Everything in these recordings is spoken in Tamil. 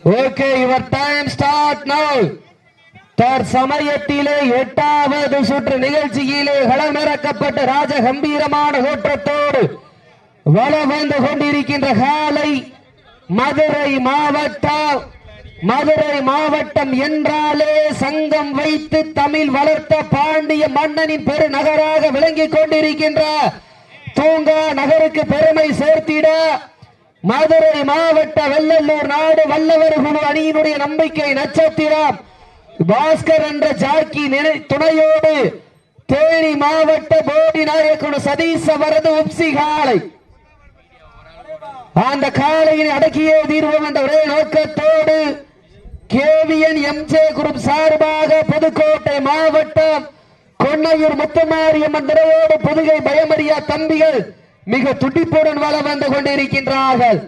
Okay your time start now தற்சமயத்திலே எட்டாவது சுற்று நிகழ்ச்சியிலே களமிறக்கப்பட்ட ராஜ கம்பீரமான தோற்றத்தோடு வளம் வந்து கொண்டிருக்கின்ற காலை மதுரை மாவட்டம் மதுரை மாவட்டம் என்றாலே சங்கம் வைத்து தமிழ் வளர்த்த பாண்டிய மன்னனின் பெருநகராக விளங்கிக் கொண்டிருக்கின்ற தூங்கா நகருக்கு பெருமை சேர்த்திட மதுரை மாவட்ட வெள்ளல்லூர் நாடு வல்லவர் குழு அணியினுடைய நம்பிக்கை நட்சத்திரம். பாஸ்கர் என்ற ஜாக்கி நினை- துணையோடு தேனி மாவட்ட போடி நாயக்குழு சதீஷ் அவரது உப்சி காலை. அந்த காலையில் அடக்கியே தீர்வோம் என்ற ஒரே நோக்கத்தோடு கேவிஎன் எம்ஜே குரூப் சார்பாக புதுக்கோட்டை மாவட்டம் கொன்னையூர் முத்துமாரியம்மன் துறையோடு புதுகை பயமறியா தம்பிகள் மிக துடிப்புடன் வளம் வந்து கொண்டிருக்கின்றார்கள்.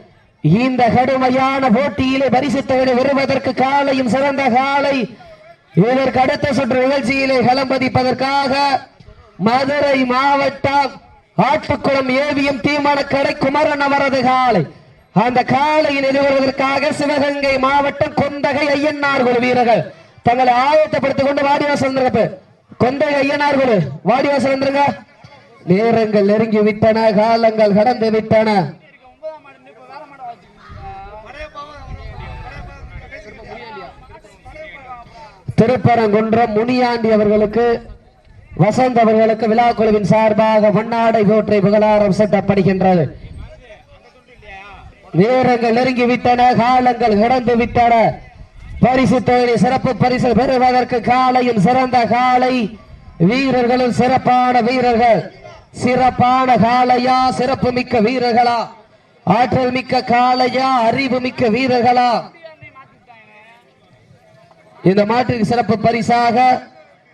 இந்த கடுமையான போட்டியிலே பரிசுத்தவனை வருவதற்கு காலையும் சிறந்த காலை. இதற்கு அடுத்த சுற்று நிகழ்ச்சியிலே களம்பதிப்பதற்காக மதுரை மாவட்டம் ஆட்டுக்குளம் ஏவியம் தீமணக்கடை குமரன் அவரது காலை. அந்த காலையில் எதிர்வருவதற்காக சிவகங்கை மாவட்டம் கொந்தகை ஐயன்னார் குழு வீரர்கள். தங்களை ஆயத்தப்படுத்திக் கொண்டு வாடிவாசல் வந்துருங்க கொந்தகை ஐயனார் குழு வாடிவாசல் வந்துருங்க. நேரங்கள் நெருங்கி விட்டன காலங்கள் கடந்து விட்டன. திருப்பரங்குன்றம் முனியாண்டி அவர்களுக்கு வசந்த் அவர்களுக்கு விழா குழுவின் சார்பாக வண்ணாடை போற்றை புகழாரம் சட்டப்படுகின்றது. நேரங்கள் நெருங்கி விட்டன காலங்கள் கடந்து விட்டன. பரிசு தொழிலை சிறப்பு பரிசு பெறுவதற்கு காலையும் சிறந்த காலை. வீரர்களும் சிறப்பான வீரர்கள். சிறப்பான காளையா சிறப்பு மிக்க வீரர்களா? ஆற்றல் மிக்க காளையா அறிவு மிக்க வீரர்களா? இந்த மாட்டுக்கு சிறப்பு பரிசாக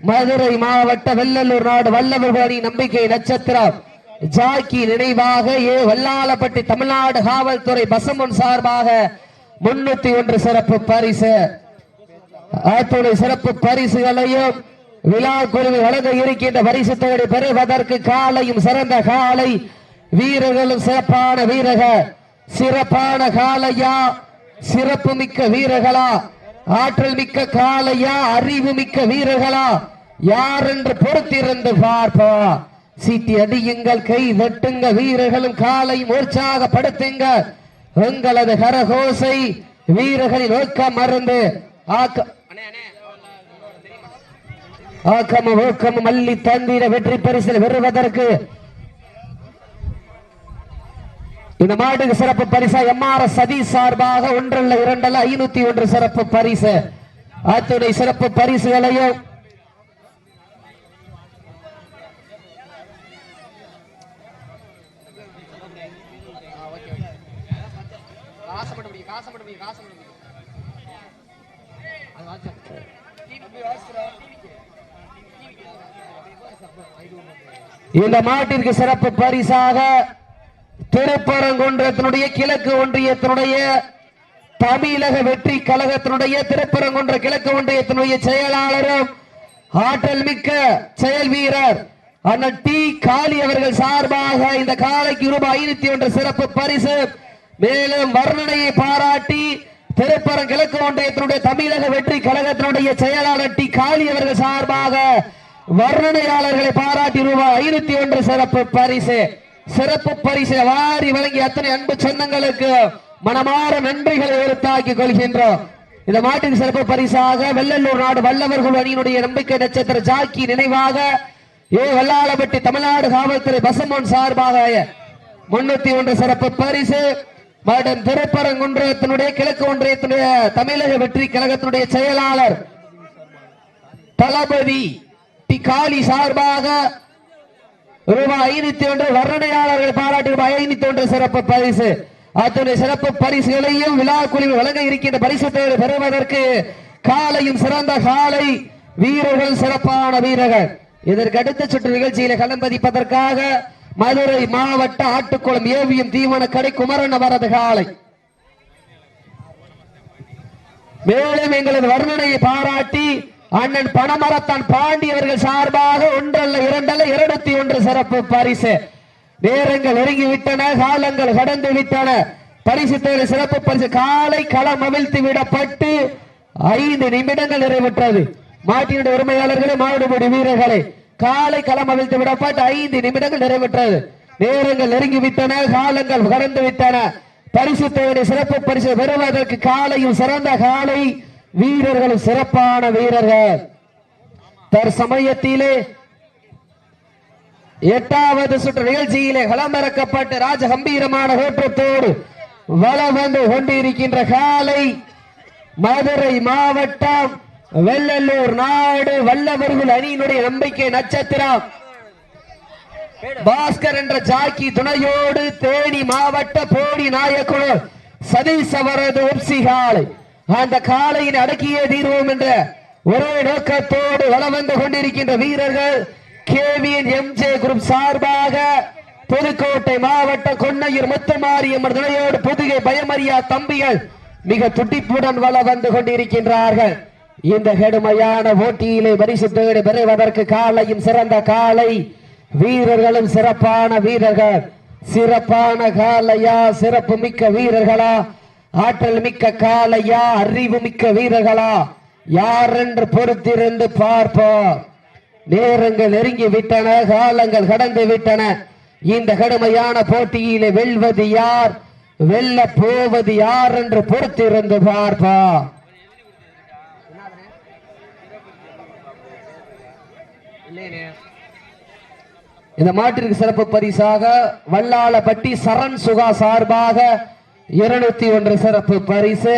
மதுரை மாவட்ட வெள்ளலூர் நாடு வல்லவர்களின் நம்பிக்கை நட்சத்திரம். ஜாக்கி நினைவாக ஏ. வல்லாளப்பட்டி தமிழ்நாடு காவல்துறை பசமன் சார்பாக முன்னூத்தி ஒன்று சிறப்பு பரிசு. அத்துணை சிறப்பு பரிசுகளையும் விழா குழுவில் வழங்க இருக்கின்ற பரிசு பெறுவதற்கு காலையும் சிறந்த காலை. வீரர்களும் சிறப்பான வீரக. சிறப்பான காலையா? சிறப்பு மிக்க வீரர்களா? ஆற்றல் மிக்க காலையா? அறிவு மிக்க வீரர்களா? யார் என்று பொறுத்திருந்து பார்ப்பா. சீட்டி அடியுங்கள் கை வெட்டுங்க வீரர்களும் காலை உற்சாகப்படுத்துங்க. உங்களது கரகோசை வீரர்களின் ஒக்க மருந்து. ஆக்க ஆக்கமும் ஊக்கமும் மல்லி தந்திர வெற்றி பரிசில் பெறுவதற்கு இந்த மாட்டுக்கு சிறப்பு பரிசா எம்ஆர்எஸ் சதி சார்பாக ஒன்றல்ல இரண்டல்ல ஐநூத்தி ஒன்று சிறப்பு பரிசு. அத்துடைய சிறப்பு பரிசுகளையும் இந்த மாட்டிற்கு சிறப்பு பரிசாக திருப்பரங்குன்றத்தினுடைய கிழக்கு ஒன்றியத்தினுடைய தமிழக வெற்றி கழகத்தினுடைய திருப்பரங்குன்ற கிழக்கு ஒன்றியத்தினுடைய செயலாளரும் ஆற்றல் மிக்க செயல் வீரர் அண்ணன் டி காளி அவர்கள் சார்பாக இந்த காலைக்கு ரூபாய் ஐநூத்தி ஒன்று சிறப்பு பரிசு. மேலும் வர்ணனையை பாராட்டி திருப்பரம் கிழக்கு ஒன்றியத்தினுடைய தமிழக வெற்றி கழகத்தினுடைய செயலாளர் டி காளி அவர்கள் சார்பாக வர்ணனையாளர்களை பாராட்டி ரூபாய் ஐநூத்தி ஒன்று சிறப்பு பரிசு. சிறப்பு பரிசு வாரி வழங்கி அத்தனை அன்பு சொந்தங்களுக்கு மனமாற நன்றிகளை உறுத்தாக்கிக் கொள்கின்றோம். இந்த மாட்டின் சிறப்பு பரிசாக வெள்ளலூர் நாடு வல்லவர்கள் அணியினுடைய நம்பிக்கை நட்சத்திர ஜாக்கி நினைவாக ஏ வல்லாளப்பட்டி தமிழ்நாடு காவல்துறை பசமோன் சார்பாக முன்னூத்தி ஒன்று சிறப்பு பரிசு. மற்றும் திருப்பரங்குன்றத்தினுடைய கிழக்கு ஒன்றியத்தினுடைய தமிழக வெற்றி கழகத்தினுடைய செயலாளர் தளபதி டி சார்பாக ரூபாய் ஐநூத்தி ஒன்று வர்ணனையாளர்கள் பாராட்டி ரூபாய் ஐநூத்தி ஒன்று சிறப்பு பரிசு. அத்துடைய சிறப்பு பரிசுகளையும் விழா குழுவில் வழங்க இருக்கின்ற பரிசு தேர்வு பெறுவதற்கு காலையும் சிறந்த காலை வீரர்கள் சிறப்பான வீரர்கள். இதற்கு அடுத்த சுற்று நிகழ்ச்சியில களம்பதிப்பதற்காக மதுரை மாவட்ட ஆட்டுக்குளம் ஏவியம் தீவன கடை குமரன் அவரது காலை. மேலும் எங்களது வர்ணனையை பாராட்டி அண்ணன் பணமரத்தான் பாண்டி அவர்கள் சார்பாக ஒன்றல்ல இரண்டல்ல இருநூத்தி ஒன்று சிறப்பு பரிசு. நேரங்கள் நெருங்கி விட்டன காலங்கள் கடந்து விட்டன. பரிசு தேவை சிறப்பு பரிசு. காலை களம் அவிழ்த்து விடப்பட்டு ஐந்து நிமிடங்கள் நிறைவுற்றது. மாட்டினுடைய உரிமையாளர்களே மாவட்டப்படி வீரர்களே காலை களம் அவிழ்த்து விடப்பட்டு ஐந்து நிமிடங்கள் நிறைவுற்றது. நேரங்கள் நெருங்கி விட்டன காலங்கள் கடந்து விட்டன. பரிசு தேவை சிறப்பு பரிசு பெறுவதற்கு காலையும் சிறந்த காலை வீரர்களும் சிறப்பான வீரர்கள். தற்சமயத்திலே எட்டாவது சுற்று நிகழ்ச்சியிலே களமிறக்கப்பட்டு ராஜ கம்பீரமான தோற்றத்தோடு வலம் வந்து கொண்டிருக்கின்ற காலை மதுரை மாவட்டம் வெள்ளலூர் நாடு வல்லவர்கள் அணியினுடைய நம்பிக்கை நட்சத்திரம். பாஸ்கர் என்ற ஜாக்கி துணையோடு தேனி மாவட்ட போடி நாயக்குழு சதீஷ் அவரது உப்சிகாலை அந்த காலையின் அடக்கியே தீர்வோம் என்ற ஒரே நோக்கத்தோடு வளம் வந்து கொண்டிருக்கின்ற வீரர்கள் கேவிஎன் எம்ஜே குரூப் சார்பாக புதுக்கோட்டை மாவட்ட கொன்னையூர் முத்துமாரியம்மன் துணையோடு புதுகை பயமறியா தம்பிகள் மிக துடிப்புடன் வள வந்து கொண்டிருக்கின்றார்கள். இந்த கடுமையான போட்டியிலே பரிசு தேடி பெறுவதற்கு காலையும் சிறந்த காலை வீரர்களும் சிறப்பான வீரர்கள். சிறப்பான காலையா சிறப்பு மிக்க வீரர்களா ஆற்றல் மிக்க காலையா அறிவு மிக்க வீரர்களா யார் என்று பொறுத்திருந்து பார்ப்போம். நேரங்கள் நெருங்கி விட்டன காலங்கள் கடந்து விட்டன இந்த கடுமையான போட்டியிலே வெல்வது யார்? வெல்ல போவது யார் என்று பொறுத்திருந்து பார்ப்பா இந்த மாட்டிற்கு சிறப்பு பரிசாக வல்லாளப்பட்டி சரண் சுகா சார்பாக இருநூத்தி ஒன்று சிறப்பு பரிசு.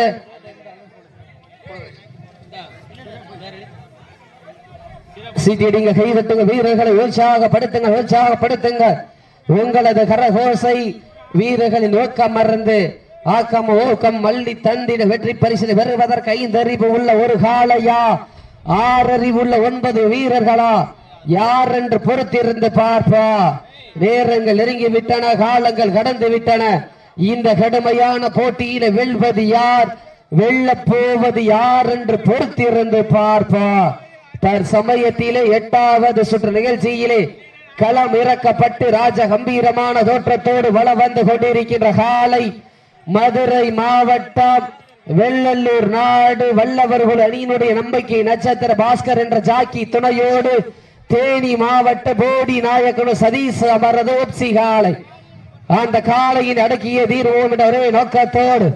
சீட்டிடுங்க கை தட்டுங்க வீரர்களை உற்சாகப்படுத்துங்க உற்சாகப்படுத்துங்க. உங்களது கரகோசை வீரர்களின் நோக்கம் மறந்து ஆக்கம் ஊக்கம் மல்லி தந்திட வெற்றி பரிசில் பெறுவதற்கு ஐந்தறிவு உள்ள ஒரு காலையா ஆறறிவு உள்ள ஒன்பது வீரர்களா? யார் என்று பொறுத்திருந்து பார்ப்பா நேரங்கள் நெருங்கி விட்டன காலங்கள் கடந்து விட்டன இந்த கடுமையான போட்டியில வெல்வது யார்? வெல்ல போவது யார் என்று பொறுத்திருந்து பார்ப்பா. தற்சமயத்திலே எட்டாவது சுற்று நிகழ்ச்சியிலே களம் இறக்கப்பட்டு ராஜ கம்பீரமான தோற்றத்தோடு வள வந்து கொண்டிருக்கின்ற காலை மதுரை மாவட்டம் வெள்ளல்லூர் நாடு வல்லவர்கள் அணியினுடைய நம்பிக்கை நட்சத்திர பாஸ்கர் என்ற ஜாக்கி துணையோடு தேனி மாவட்ட போடி நாயக்கனு சதீஷ் அமரது ஒப்சி காலை. அந்த காலையின் அடக்கிய தீர்வோம் என்ற ஒரே நோக்கத்தோடு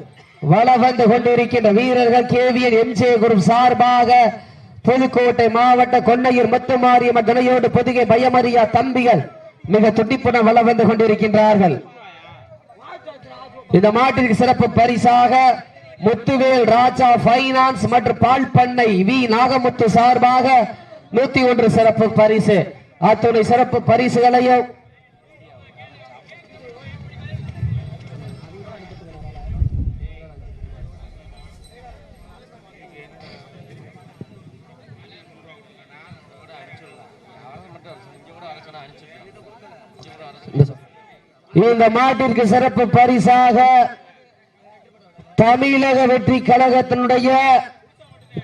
வள வந்து கொண்டிருக்கின்ற வீரர்கள் கேவியன் எம்ஜே குரு சார்பாக புதுக்கோட்டை மாவட்ட கொன்னையூர் முத்துமாரியம்மன் துணையோடு பொதுகை பயமறியா தம்பிகள் மிக துடிப்புடன் வள வந்து கொண்டிருக்கின்றார்கள். இந்த மாட்டிற்கு சிறப்பு பரிசாக முத்துவேல் ராஜா பைனான்ஸ் மற்றும் பால் பண்ணை வி. நாகமுத்து சார்பாக நூத்தி ஒன்று சிறப்பு பரிசு. அத்துணை சிறப்பு பரிசுகளையும் இந்த மாட்டிற்கு சிறப்பு பரிசாக தமிழக வெற்றி கழகத்தினுடைய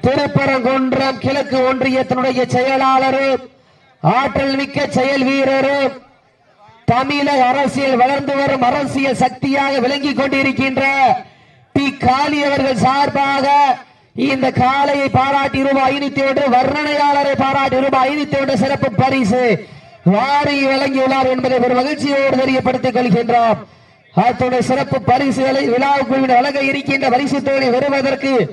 திருப்பரங்குன்றம் கிழக்கு ஒன்றியத்தினுடைய செயலாளரும் ஆற்றல் மிக்க செயல் வீரரும் தமிழக அரசியல் வளர்ந்து வரும் அரசியல் சக்தியாக விளங்கிக் கொண்டிருக்கின்ற டி. காளி அவர்கள் சார்பாக இந்த காலையை பாராட்டி ரூபாய் ஐநூத்தி ஒன்று வர்ணனையாளரை பாராட்டி ரூபாய் ஐநூத்தி ஒன்று சிறப்பு பரிசு. வாரி வழங்கியுள்ளார் என்பதை ஒரு மகிழ்ச்சியோடு தெரியப்படுத்திக் கொள்கின்றோம். அத்துடைய சிறப்பு பரிசுகளை விழாவுக்குள் வழங்க இருக்கின்ற பரிசு தொகை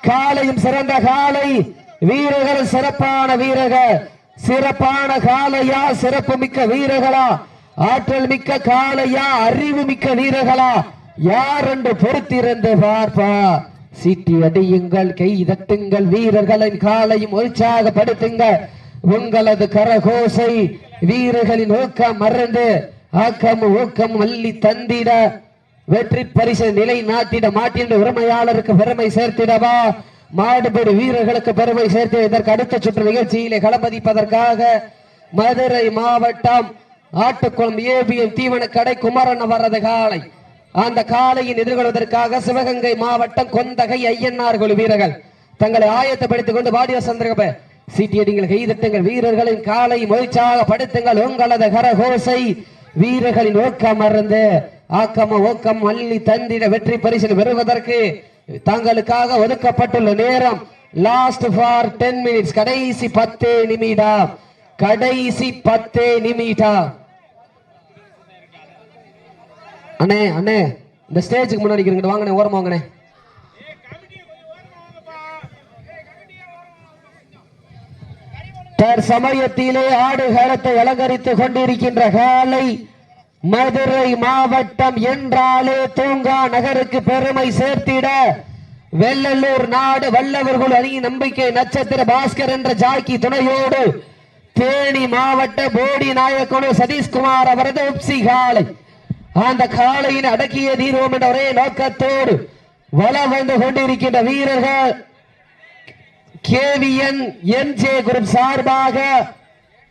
காலையும் சிறந்த காலை. வீரர்கள் சிறப்பான வீரர்கள். சிறப்பான காலையா? சிறப்பு மிக்க வீரர்களா? ஆற்றல் மிக்க காலையா? அறிவு மிக்க வீரர்களா? யார் என்று பொறுத்திருந்து பார்ப்பா சீட்டி அடியுங்கள் கை தட்டுங்கள் வீரர்களின் காலையும் உற்சாகப்படுத்துங்கள். உங்களது கரகோசை வீரர்களின் ஊக்கம் மறந்து ஆக்கம் ஊக்கம் அள்ளி தந்திட வெற்றி பரிசு நிலை நாட்டிட மாட்டின் உரிமையாளருக்கு பெருமை சேர்த்திடவா? மாடுபடி வீரர்களுக்கு பெருமை சேர்த்து இதற்கு அடுத்த சுற்று நிகழ்ச்சியிலே களமதிப்பதற்காக மதுரை மாவட்டம் ஆட்டுக்குளம் ஏபிஎம் தீவன கடை குமரன் அவரது காலை. அந்த காலையின் எதிர்கொள்வதற்காக சிவகங்கை மாவட்டம் கொந்தகை ஐயன்னார் குழு வீரர்கள் தங்களை ஆயத்தப்படுத்திக் கொண்டு வாடிய சந்திரகப சீட்டியடிகள் கைதட்டுங்கள் வீரர்களின் காலை மொழிச்சாக படுத்துங்கள். உங்களது கரகோசை வீரர்களின் ஓக்கம் மறந்து ஆக்கம ஓக்கம் அள்ளி தந்திட வெற்றி பரிசில் பெறுவதற்கு தங்களுக்காக ஒதுக்கப்பட்டுள்ள நேரம். லாஸ்ட் ஃபார் டென் மினிட்ஸ் கடைசி பத்தே நிமிடா. கடைசி பத்தே நிமிடா. அண்ணே அண்ணே இந்த ஸ்டேஜுக்கு முன்னாடி இங்கிட்டு வாங்கண்ணே ஓரமா வாங்கண்ணே. தற்சமயத்திலே ஆடுகளத்தை அலங்கரித்துக் கொண்டிருக்கின்ற காலை மதுரை மாவட்டம் என்றாலே தூங்கா நகருக்கு பெருமை சேர்த்திட வெள்ளலூர் நாடு வல்லவர்கள் அணி நம்பிக்கை நட்சத்திர பாஸ்கர் என்ற ஜாக்கி துணையோடு தேனி மாவட்ட போடி நாயக்கனு சதீஷ்குமார் அவரது உப்சி காலை. அந்த காளையின் அடக்கிய தீர்வோம் என்ற ஒரே நோக்கத்தோடு வலம் வந்து கொண்டிருக்கின்ற வீரர்கள் கேவிஎன் என்ஜே குரூப் சார்பாக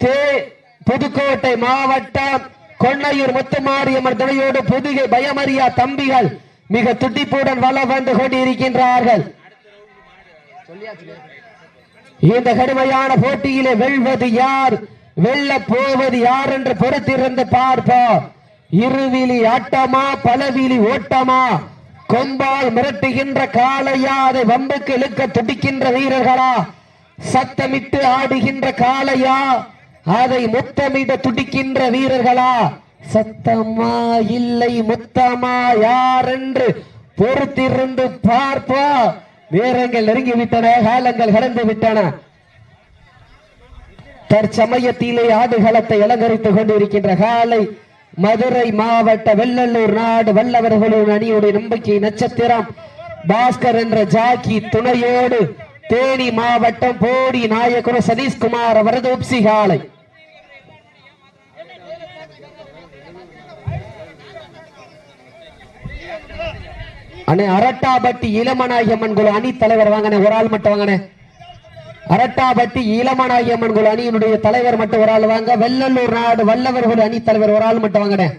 தே புதுக்கோட்டை மாவட்டம் கொன்னையூர் முத்துமாரியம்மன் துணையோடு புதுகை பயமறியா தம்பிகள் மிக துடிப்புடன் வலம் வந்து கொண்டிருக்கின்றார்கள். இந்த கடுமையான போட்டியிலே வெல்வது யார்? வெல்ல போவது யார் என்று பொறுத்திருந்து பார்ப்போம். இருவிழி ஆட்டமா பலவிழி ஓட்டமா? கொம்பால் மிரட்டுகின்ற காளையா அதை வம்புக்கு இழுக்க துடிக்கின்ற வீரர்களா? சத்தமிட்டு ஆடுகின்ற காளையா? அதை முத்தமிட துடிக்கின்ற வீரர்களா? சத்தமா இல்லை முத்தமா? யார் என்று பொறுத்திருந்து பார்ப்பா. வீரங்கள் நெருங்கி விட்டன காலங்கள் கடந்து விட்டன தற்சமயத்திலே ஆடுகளத்தை அலங்கரித்துக் கொண்டிருக்கின்ற காலை மதுரை மாவட்ட வெள்ளலூர் நாடு வல்லவர்களின் அணியுடைய நம்பிக்கை நட்சத்திரம். பாஸ்கர் என்ற ஜாக்கி துணையோடு தேனி மாவட்டம் போடி நாயக்குரு சதீஷ்குமார் அவரது உப்சிகாலை. அண்ணே அரட்டாபட்டி இளமநாயகம்மன் குழு அணி தலைவர் வாங்கினேன் ஒரு ஆள் மட்டும் வாங்கினேன் அரட்டாபட்டி இளமநாயகம்மன் குழு அணியினுடைய தலைவர் மட்டும் ஒரு ஆள் வாங்க. வெள்ளலூர் நாடு வல்லவர் குழு அணி தலைவர் ஒரு ஆள் மட்டும் வாங்கினேன்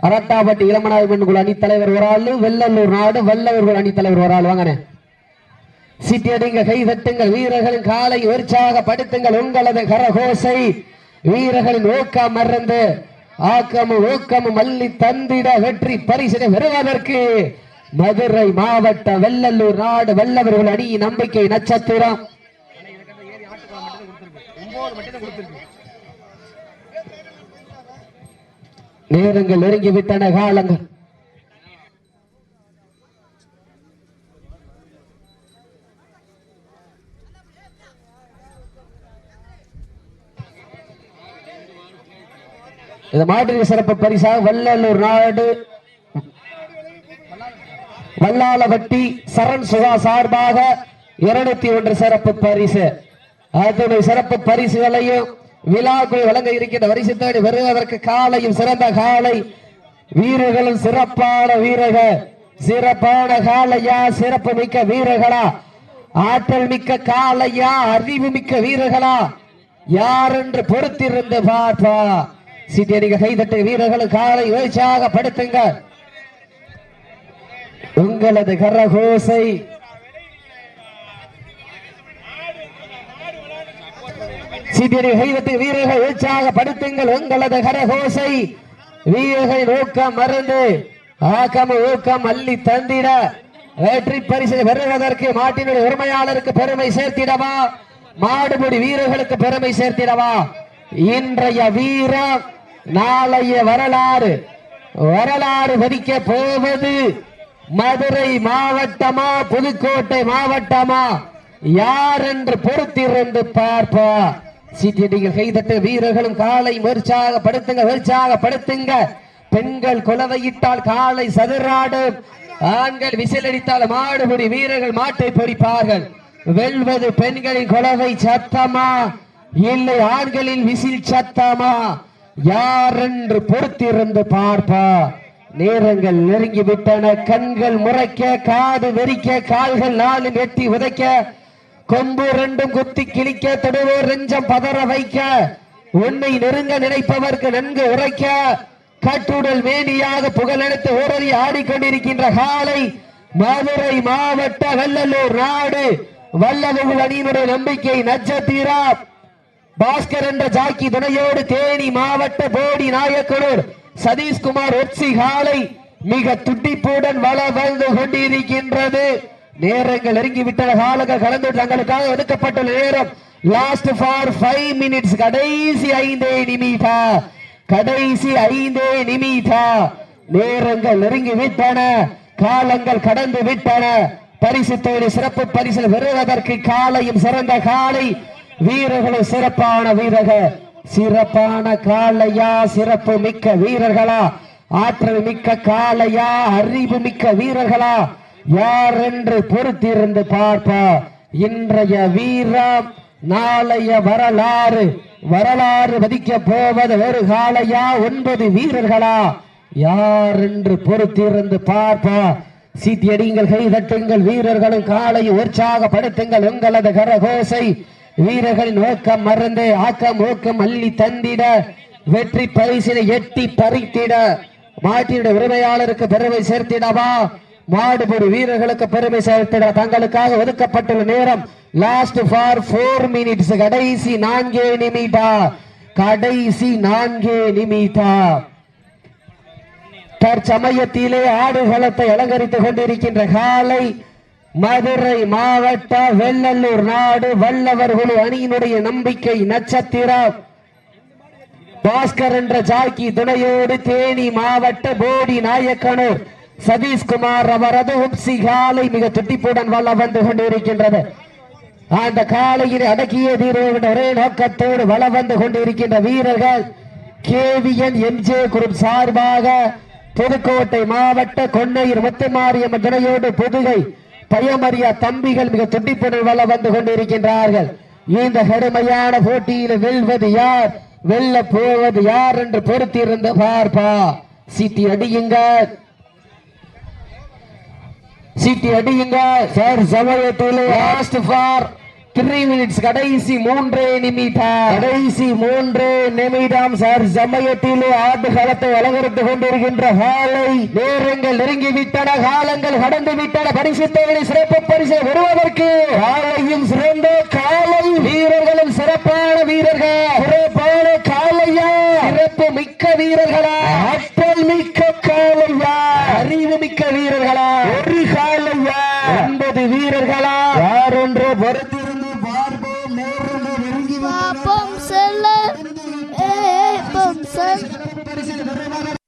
அரட்டாபட்டி இளமநாயகம்மன் குழு அணி தலைவர் ஒரு ஆள் வெள்ளலூர் நாடு வல்லவர் குழு அணி தலைவர் ஒரு ஆள் வாங்கினேன் சிட்டியடிங்க கை தட்டுங்கள் வீரர்களின் காலை உற்சாக படுத்துங்கள். உங்களது கரகோசை வீரர்களின் ஊக்கம் மறந்து ஆக்கமும் ஊக்கமும் மல்லி தந்திட வெற்றி பரிசினை பெறுவதற்கு மதுரை மாவட்ட வெள்ளலூர் நாடு வல்லவர்கள் அணி நம்பிக்கை நட்சத்திரம். நேரங்கள் நெருங்கி விட்டன காலங்கள். இந்த மாதிரி சிறப்பு பரிசாக வல்லலூர் நாடு. வல்லாலவட்டி சரண் சுகா சார்பாக இருநூத்தி ஒன்று சிறப்பு பரிசு. அதனுடைய சிறப்பு பரிசுகளையும் விழாக்குள் வழங்க இருக்கின்ற வரிசை தேடி வருவதற்கு காலையும் சிறந்த காலை. வீரர்களும் சிறப்பான வீரர்கள். சிறப்பான காலையா? சிறப்பு மிக்க வீரர்களா? ஆற்றல் மிக்க காலையா? அறிவு மிக்க வீரர்களா? யார் என்று பொறுத்திருந்து பார்ப்பா. சீட்டியடிக்க கைதட்டு வீரர்களும் காலை உற்சாகப்படுத்துங்க உங்களது கரகோசை சீட்டியடி ஹைவத்து வீரர்கள் உற்சாகப்படுத்துங்கள் உங்களது கரகோசை. வீரர்கள் ஊக்கம் மருந்து ஆக்கம் ஊக்கம் அள்ளி தந்திட. வெற்றி பரிசு பெறுவதற்கு மாட்டினுடைய உரிமையாளருக்கு பெருமை சேர்த்திடவா? மாடுபிடி வீரர்களுக்கு பெருமை சேர்த்திடவா? இன்றைய வீரம் நாளைய வரலாறு. வரலாறு வதிக்க போவது மதுரை மாவட்டமா புதுக்கோட்டை மாவட்டமா? யார் என்று பொறுத்திருந்து பார்ப்பா சீட்டடிகள் கைதட்டு வீரர்களும் காலை முயற்சியாக படுத்துங்க முயற்சியாக உற்சாகப்படுத்துங்க பெண்கள் குலவையிட்டால் காலை சதுராடும். ஆண்கள் விசிலடித்தால் மாடுபிடி வீரர்கள் மாட்டை பிடிப்பார்கள் வெல்வது பெண்களின் குலவை சத்தமா? இல்லை ஆண்களின் விசில் சத்தமா? யார் என்று பொறுத்திருந்து பார்ப்பா. நேரங்கள் நெருங்கி விட்டன கண்கள் முறைக்க காது வெறிக்க கால்கள் நாலு வெட்டி உதைக்க. கொம்பு ரெண்டும் குத்தி கிழிக்க தொடுவோர் நெஞ்சம் பதற வைக்க உன்னை நெருங்க நினைப்பவர்க்கு நன்கு உரைக்க கட்டுடல் மேனியாக புகழெடுத்து ஊரறி ஆடிக்கொண்டிருக்கின்ற காலை மதுரை மாவட்ட வெள்ளலூர் நாடு. வல்லவர்கள் அணியினுடைய நம்பிக்கை நட்சத்திரா. பாஸ்கர் என்ற ஜாக்கி துணையோடு தேனி மாவட்ட போடி நாயக்கனூர். சதீஷ்குமார் ஒட்சி காலை மிக துட்டிப்புடன் வள வந்து கொண்டிருக்கின்றது. நேரங்கள் நெருங்கிவிட்டன. காலங்கள் கலந்து தங்களுக்காக ஒதுக்கப்பட்டுள்ள நேரம் லாஸ்ட் ஃபார் ஃபைவ் மினிட்ஸ் கடைசி ஐந்தே நிமிடா. கடைசி ஐந்தே நிமிடா. நேரங்கள் நெருங்கி விட்டன காலங்கள் கடந்து விட்டன. பரிசு சிறப்பு பரிசு பெறுவதற்கு காலையும் சிறந்த காலை. வீரர்களும் சிறப்பான வீரர்கள். சிறப்பான காலையா? சிறப்பு மிக்க வீரர்களா? ஆற்றல் மிக்க காலையா? அறிவு மிக்க வீரர்களா? யார் என்று பொறுத்திருந்து பார்ப்பா. இன்றைய வீரம் நாளைய வரலாறு. வரலாறு வதிக்க போவது ஒரு காளையா? ஒன்பது வீரர்களா? யார் என்று பொறுத்திருந்து பார்ப்பா. சீட்டியடிங்கள் கைதட்டுங்கள் வீரர்களும் காலை உற்சாகப்படுத்துங்கள். உங்களது கரகோசை வீரர்களின் நோக்கம் மறந்து ஆக்கம் ஊக்கம் அள்ளி தந்திட வெற்றி பரிசினை எட்டி பறித்திட. மாட்டினுடைய உரிமையாளருக்கு பெருமை சேர்த்திடவா? மாடுபடி வீரர்களுக்கு பெருமை சேர்த்திட தங்களுக்காக ஒதுக்கப்பட்டுள்ள நேரம் லாஸ்ட் ஃபார் போர் மினிட்ஸ் கடைசி நான்கே நிமிடா. கடைசி நான்கே நிமிடா. தற்சமயத்திலே ஆடுகளத்தை அலங்கரித்துக் கொண்டிருக்கின்ற காலை மதுரை மாவட்ட வெள்ளல்லூர் நாடு வல்லவர் குழு அணியினுடைய நம்பிக்கை நட்சத்திரம். பாஸ்கர் என்ற ஜாக்கி துணையோடு தேனி மாவட்ட போடி நாயக்கனூர். சதீஷ்குமார் அவரது உப்சி காலை மிக துட்டிப்புடன் வல்ல வந்து கொண்டிருக்கின்றது. அந்த காலையில் அடக்கிய தீர்வு ஒரே நோக்கத்தோடு வள வந்து கொண்டிருக்கின்ற வீரர்கள் கேவிஎன் எம்ஜே குரூப் சார்பாக புதுக்கோட்டை மாவட்ட கொன்னையூர் முத்துமாரியம்மன் துணையோடு புதுகை பயமறியா தம்பிகள் மிக துட்டிப்புடன் வள வந்து கொண்டிருக்கின்றார்கள். இந்த கடுமையான போட்டியில் வெல்வது யார்? வெல்ல போவது யார் என்று பொறுத்திருந்து பார்ப்பா. சீட்டி அடியுங்கள். சீட்டி அடியுங்க. சார் சமயத்தில். லாஸ்ட் ஃபார் த்ரீ மினிட்ஸ் கடைசி மூன்றே நிமிடம். கடைசி மூன்று நிமிடம் சார். சமயத்தில் ஆட்டு களத்தை அலங்கரித்துக் கொண்டிருக்கின்ற காலை நேரங்கள் நெருங்கி விட்டன காலங்கள் கடந்து விட்டன பரிசுத்தவனை சிறப்பு பரிசு வருவதற்கு காலையும் சிறந்த காலை. வீரர்களும் சிறப்பான வீரர்கள். சிறப்பான காலையா? சிறப்பு மிக்க வீரர்களா? ஆற்றல் மிக்க காலையா? அறிவு மிக்க வீரர்களா? ஒரு காலையா? ஒன்பது வீரர்களா? யாரொன்று பொறுத்திருந்து நேரங்கள் நெருங்கி பாப்பம்